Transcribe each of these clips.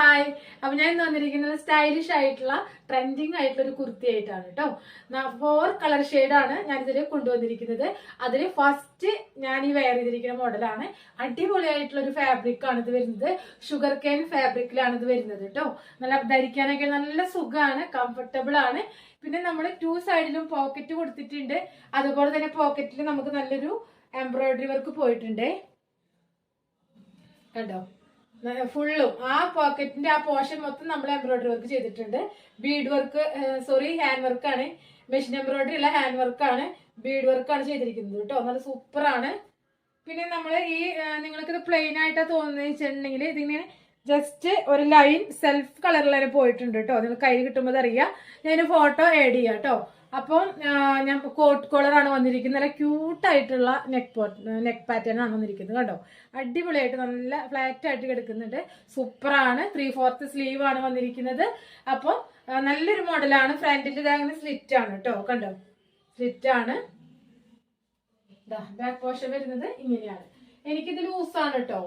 Hi അപ്പൊ ഞാൻ ഇന്ന് വന്നിരിക്കുന്നത് സ്റ്റൈലിഷ് ആയിട്ടുള്ള ട്രെൻഡിങ് ആയിട്ടുള്ള ഒരു കുർത്തി ആയിട്ടാണ് കേട്ടോ ഫോർ കളർ ഞാൻ ഇതിൽ കൊണ്ടുവന്നിരിക്കുന്നത്. അതിൽ ഫസ്റ്റ് ഞാൻ ഈ വെയർ ചെയ്തിരിക്കുന്ന മോഡലാണ് അടിപൊളിയായിട്ടുള്ള ഒരു ഫാബ്രിക് ആണ് ഇത് വരുന്നത്. ഷുഗർ കെയിൻ ഫാബ്രിക്കിലാണ് ഇത് വരുന്നത് കേട്ടോ നല്ല ധരിക്കാനൊക്കെ നല്ല സുഖമാണ് കംഫർട്ടബിൾ ആണ്. പിന്നെ നമ്മൾ ടു സൈഡിലും പോക്കറ്റ് കൊടുത്തിട്ടുണ്ട്. അതുപോലെ തന്നെ പോക്കറ്റിൽ നമുക്ക് നല്ലൊരു എംബ്രോയിഡറി വർക്ക് പോയിട്ടുണ്ട്. കണ്ടോ? ഫുള്ളും ആ പോക്കറ്റിന്റെ ആ പോർഷൻ മൊത്തം നമ്മൾ എംബ്രോയിഡറി വർക്ക് ചെയ്തിട്ടുണ്ട്. ബീഡ് വർക്ക് സോറി ഹാൻഡ് വർക്കാണ് മെഷീൻ എംബ്രോയിഡറി ഉള്ള ഹാൻഡ് വർക്കാണ് ബീഡ് വർക്കാണ് ചെയ്തിരിക്കുന്നത് കേട്ടോ. നല്ല സൂപ്പറാണ് പിന്നെ നമ്മൾ ഈ നിങ്ങൾക്ക് ഇത് പ്ലെയിൻ തോന്നുന്നത് വെച്ചിട്ടുണ്ടെങ്കിൽ ഇതിങ്ങനെ ജസ്റ്റ് ഒരു ലൈൻ സെൽഫ് കളറിൽ തന്നെ പോയിട്ടുണ്ട് കേട്ടോ നിങ്ങൾ കൈ കിട്ടുമ്പോൾ അറിയാം ഞാൻ ഫോട്ടോ ആഡ് ചെയ്യാം കേട്ടോ അപ്പം ഞാൻ കോട്ട് കോളറാണ് വന്നിരിക്കുന്നത്. നല്ല ക്യൂട്ടായിട്ടുള്ള നെക്ക് പോട്ട് നെക്ക് പാറ്റേൺ ആണ് വന്നിരിക്കുന്നത് കണ്ടോ? അടിപൊളിയായിട്ട് നല്ല ഫ്ലാറ്റ് ആയിട്ട് കിടക്കുന്നുണ്ട്. സൂപ്പറാണ് ത്രീ ഫോർത്ത് സ്ലീവ് ആണ് വന്നിരിക്കുന്നത്. അപ്പം നല്ലൊരു മോഡലാണ് ഫ്രണ്ടിന്റെ അങ്ങനെ സ്ലിറ്റ് ആണ് കേട്ടോ കണ്ടോ? സ്ലിറ്റ് ആണ്. ബാക്ക് പോഷൻ വരുന്നത് ഇങ്ങനെയാണ്. എനിക്കിത് ലൂസാണ് കേട്ടോ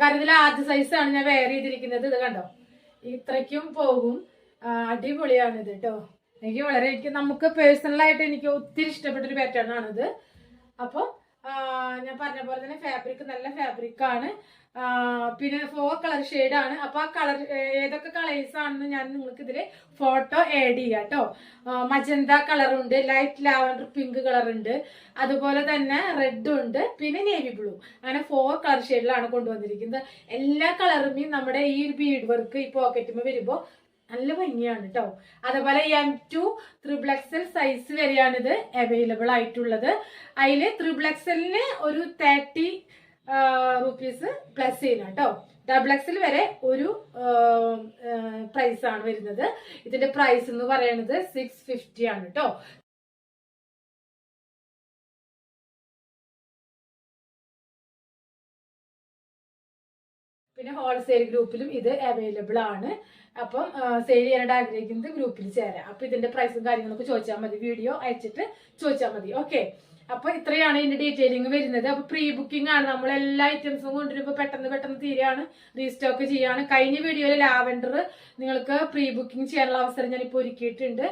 കാരണം ഇതിൽ ആദ്യ സൈസാണ് ഞാൻ വെയർ ചെയ്തിരിക്കുന്നത്. ഇത് കണ്ടോ? ഇത്രയ്ക്കും പോകും. അടിപൊളിയാണിത് കേട്ടോ എനിക്ക് വളരെ എനിക്ക് നമുക്ക് പേഴ്സണലായിട്ട് എനിക്ക് ഒത്തിരി ഇഷ്ടപ്പെട്ടൊരു പാറ്റേൺ ആണിത്. അപ്പം ആ, ഞാൻ പറഞ്ഞ പോലെ തന്നെ ഫാബ്രിക് നല്ല ഫാബ്രിക് ആണ്. പിന്നെ ഫോർ കളർ ആണ്. അപ്പൊ ആ കളർ ഏതൊക്കെ കളേഴ്സ് ആണെന്ന് ഞാൻ നിങ്ങൾക്ക് ഇതിൽ ഫോട്ടോ ആഡ് ചെയ്യാം കേട്ടോ. മജന്ത കളർ ഉണ്ട് ലൈറ്റ് ലാവൻഡർ പിങ്ക് കളർ ഉണ്ട്. അതുപോലെ തന്നെ റെഡ് ഉണ്ട് പിന്നെ നേവി ബ്ലൂ അങ്ങനെ ഫോർ കളർ ഷെയ്ഡിലാണ് കൊണ്ടുവന്നിരിക്കുന്നത്. എല്ലാ കളറും നമ്മുടെ ഈ ഒരു ബീഡ് വർക്ക് ഈ പോക്കറ്റുമ്പോൾ വരുമ്പോൾ നല്ല ഭംഗിയാണ് കേട്ടോ അതേപോലെ M to triple XL size വരെയാണിത് available ആയിട്ടുള്ളത്. അതിൽ ത്രിബിൾ എക്സലിന് ഒരു തേർട്ടി റുപ്പീസ് പ്ലസ് ചെയ്യണം കേട്ടോ ഡബിൾ എക്സൽ വരെ ഒരു പ്രൈസ് ആണ് വരുന്നത്. ഇതിന്റെ പ്രൈസ് എന്ന് പറയുന്നത് സിക്സ് ഫിഫ്റ്റി ആണ് കേട്ടോ പിന്നെ ഹോൾസെയിൽ ഗ്രൂപ്പിലും ഇത് അവൈലബിൾ ആണ്. അപ്പം സെയിൽ ചെയ്യാനായിട്ട് ആഗ്രഹിക്കുന്നത് ഗ്രൂപ്പിൽ ചേരാം. അപ്പൊ ഇതിന്റെ പ്രൈസും കാര്യങ്ങളൊക്കെ ചോദിച്ചാൽ മതി. വീഡിയോ അയച്ചിട്ട് ചോദിച്ചാൽ മതി. ഓക്കെ അപ്പൊ ഇത്രയാണ് ഇതിന്റെ ഡീറ്റെയിലിംഗ് വരുന്നത്. അപ്പൊ പ്രീ ബുക്കിംഗ് ആണ്. നമ്മൾ എല്ലാ ഐറ്റംസും കൊണ്ടുവരുമ്പോൾ പെട്ടെന്ന് പെട്ടെന്ന് തീരെയാണ് റീസ്റ്റോക്ക് ചെയ്യാണ്. കഴിഞ്ഞ വീഡിയോയിൽ ലാവൻഡർ നിങ്ങൾക്ക് പ്രീ ബുക്കിംഗ് ചെയ്യാനുള്ള അവസരം ഞാൻ ഇപ്പോൾ ഒരുക്കിയിട്ടുണ്ട്.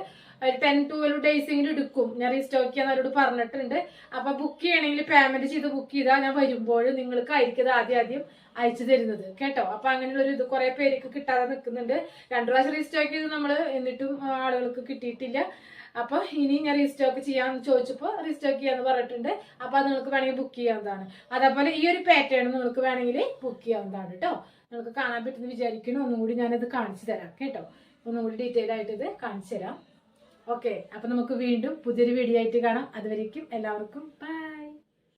ഒരു ടെൻ ട്വൽവ് ഡേയ്സെങ്കിലും എടുക്കും. ഞാൻ റീസ്റ്റോക്ക് ചെയ്യാൻ അവരോട് പറഞ്ഞിട്ടുണ്ട്. അപ്പൊ ബുക്ക് ചെയ്യണമെങ്കിൽ പേയ്മെന്റ് ചെയ്ത് ബുക്ക് ചെയ്താൽ ഞാൻ വരുമ്പോൾ നിങ്ങൾക്ക് ആയിരിക്കും ആദ്യം ആദ്യം അയച്ചു തരുന്നത്. കേട്ടോ? അപ്പൊ അങ്ങനെയുള്ള ഒരു ഇത് കുറെ പേർക്ക് കിട്ടാതെ നിൽക്കുന്നുണ്ട്. രണ്ടു പ്രാവശ്യം റീസ്റ്റോക്ക് ചെയ്ത് നമ്മൾ എന്നിട്ടും ആളുകൾക്ക് കിട്ടിയിട്ടില്ല. അപ്പൊ ഇനി ഞാൻ റീസ്റ്റോക്ക് ചെയ്യാന്ന് ചോദിച്ചപ്പോൾ റീസ്റ്റോക്ക് ചെയ്യാന്ന് പറഞ്ഞിട്ടുണ്ട്. അപ്പൊ അത് നിങ്ങൾക്ക് വേണമെങ്കിൽ ബുക്ക് ചെയ്യാവുന്നതാണ്. അതേപോലെ ഈ ഒരു പാറ്റേൺ നിങ്ങൾക്ക് വേണമെങ്കിൽ ബുക്ക് ചെയ്യാവുന്നതാണ് കേട്ടോ നിങ്ങൾക്ക് കാണാൻ പറ്റുന്ന വിചാരിക്കണം ഒന്നുകൂടി ഞാനത് കാണിച്ചു തരാം കേട്ടോ. ഒന്നുകൂടി ഡീറ്റെയിൽ ആയിട്ട് ഇത് കാണിച്ചു തരാം. ഓക്കെ അപ്പൊ നമുക്ക് വീണ്ടും പുതിയൊരു വീഡിയോ ആയിട്ട് കാണാം. അതുവരേക്കും എല്ലാവർക്കും ബൈ